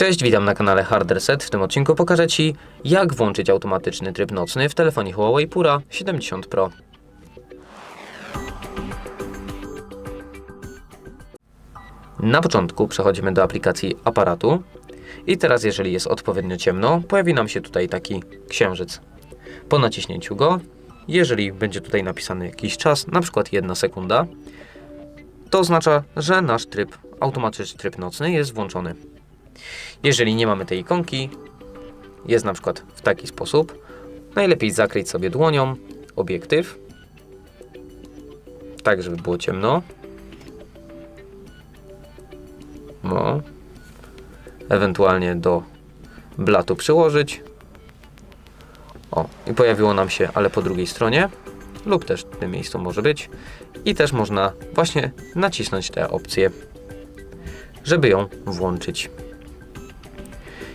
Cześć, witam na kanale Hard Reset. W tym odcinku pokażę Ci, jak włączyć automatyczny tryb nocny w telefonie Huawei Pura 70 Pro. Na początku przechodzimy do aplikacji aparatu i teraz jeżeli jest odpowiednio ciemno, pojawi nam się tutaj taki księżyc. Po naciśnięciu go, jeżeli będzie tutaj napisany jakiś czas, na przykład 1 sekunda, to oznacza, że nasz tryb, automatyczny tryb nocny jest włączony. Jeżeli nie mamy tej ikonki, jest na przykład w taki sposób, najlepiej zakryć sobie dłonią obiektyw, tak żeby było ciemno. No. Ewentualnie do blatu przyłożyć. O, i pojawiło nam się, ale po drugiej stronie, lub też w tym miejscu może być. I też można właśnie nacisnąć tę opcję, żeby ją włączyć.